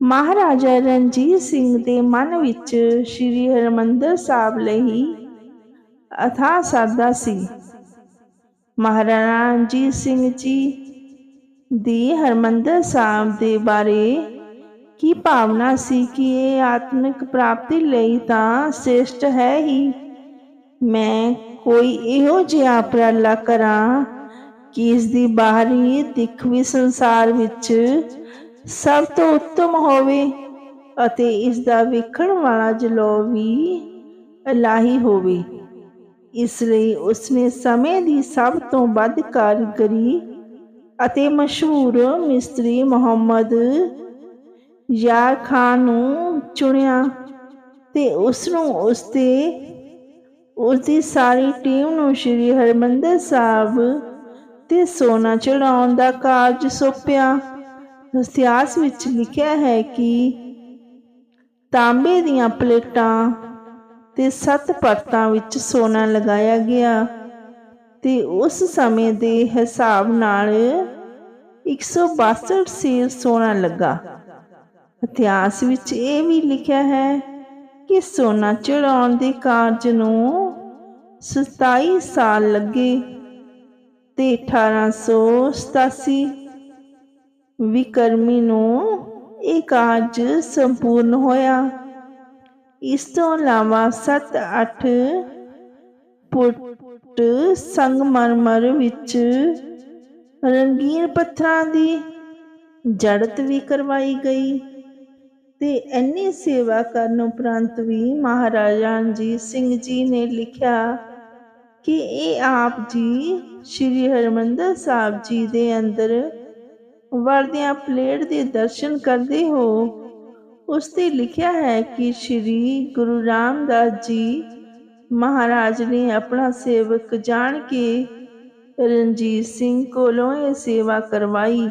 ਮਹਾਰਾਜਾ ਰਣਜੀਤ ਸਿੰਘ ਦੇ ਮਨ ਵਿੱਚ ਸ੍ਰੀ ਹਰਿਮੰਦਰ ਸਾਹਿਬ ਲਈ ਅਥਾਹ ਸਰਦਾ ਸੀ। ਮਹਾਰਾਣਾ ਰਣਜੀਤ ਸਿੰਘ ਜੀ ਦੀ ਹਰਿਮੰਦਰ ਸਾਹਿਬ ਦੇ ਬਾਰੇ ਕੀ ਭਾਵਨਾ ਸੀ ਕਿ ਇਹ ਆਤਮਿਕ ਪ੍ਰਾਪਤੀ ਲਈ ਤਾਂ ਸ੍ਰੇਸ਼ਟ ਹੈ ਹੀ? ਮੈਂ ਕੋਈ ਇਹੋ ਜਿਹਾ ਉਪਰਾਲਾ ਕਰਾਂ ਕਿ ਇਸ ਦੀ ਬਾਹਰੀ ਦਿੱਖ ਵੀ ਸੰਸਾਰ ਵਿੱਚ ਸਭ ਤੋਂ ਉੱਤਮ ਹੋਵੇ ਅਤੇ ਇਸ ਦਾ ਵੇਖਣ ਵਾਲਾ ਜਲੋ ਵੀ ਇਲਾਹੀ ਹੋਵੇ। ਇਸ ਲਈ ਉਸਨੇ ਸਮੇਂ ਦੀ ਸਭ ਤੋਂ ਵੱਧ ਕਾਰੀਗਰੀ ਅਤੇ ਮਸ਼ਹੂਰ ਮਿਸਤਰੀ ਮੁਹੰਮਦ ਯਾਰ ਖਾਨ ਨੂੰ ਚੁਣਿਆ ਤੇ ਉਸ ਨੂੰ ਉਸ ਤੇ ਉਸ ਦੀ ਸਾਰੀ ਟੀਮ ਨੂੰ ਸ੍ਰੀ ਹਰਿਮੰਦਰ ਸਾਹਿਬ ਤੇ ਸੋਨਾ ਚੜਾਉਣ ਦਾ ਕਾਰਜ ਸੌਂਪਿਆ। ਇਤਿਹਾਸ ਵਿੱਚ ਲਿਖਿਆ ਹੈ ਕਿ ਤਾਂਬੇ ਦੀਆਂ ਪਲੇਟਾਂ ਤੇ ਸੱਤ ਪਰਤਾਂ ਵਿੱਚ ਸੋਨਾ ਲਗਾਇਆ ਗਿਆ ਤੇ ਉਸ ਸਮੇਂ ਦੇ ਹਿਸਾਬ ਨਾਲ 162 ਸੇਰ ਸੋਨਾ ਲੱਗਾ। ਇਤਿਹਾਸ ਵਿੱਚ ਇਹ ਵੀ ਲਿਖਿਆ ਹੈ ਕਿ ਸੋਨਾ ਚੜਾਉਣ ਦੇ ਕਾਰਜ ਨੂੰ 27 ਸਾਲ ਲੱਗੇ ਤੇ 1887 ਵਿਕਰਮੀ ਨੂੰ ਇਹ ਕਾਰਜ ਸੰਪੂਰਨ ਹੋਇਆ। ਇਸ ਤੋਂ ਇਲਾਵਾ 7-8 ਫੁੱਟ ਸੰਗਮਰਮਰ ਵਿੱਚ ਰੰਗੀਨ ਪੱਥਰਾਂ ਦੀ ਜੜਤ ਵੀ ਕਰਵਾਈ ਗਈ ਤੇ ਇੰਨੀ ਸੇਵਾ ਕਰਨ ਉਪਰੰਤ ਵੀ ਮਹਾਰਾਜਾ ਰਣਜੀਤ ਸਿੰਘ ਜੀ ਨੇ ਲਿਖਿਆ ਕਿ ਇਹ ਆਪ ਜੀ ਸ੍ਰੀ ਹਰਿਮੰਦਰ ਸਾਹਿਬ ਜੀ ਦੇ ਅੰਦਰ ਵਰਦਿਆਂ ਪਲੇਟ ਦੇ ਦਰਸ਼ਨ ਕਰਦੇ ਹੋ। ਉਸ ਤੇ ਲਿਖਿਆ ਹੈ ਕਿ ਸ੍ਰੀ ਗੁਰੂ ਰਾਮਦਾਸ ਜੀ ਮਹਾਰਾਜ ਨੇ ਆਪਣਾ ਸੇਵਕ ਜਾਣ ਕੇ ਰਣਜੀਤ ਸਿੰਘ ਕੋਲੋਂ ਇਹ ਸੇਵਾ ਕਰਵਾਈ।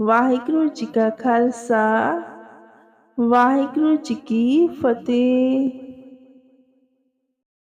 ਵਾਹਿਗੁਰੂ ਜੀ ਕਾ ਖਾਲਸਾ, ਵਾਹਿਗੁਰੂ ਜੀ ਕੀ ਫਤਿਹ।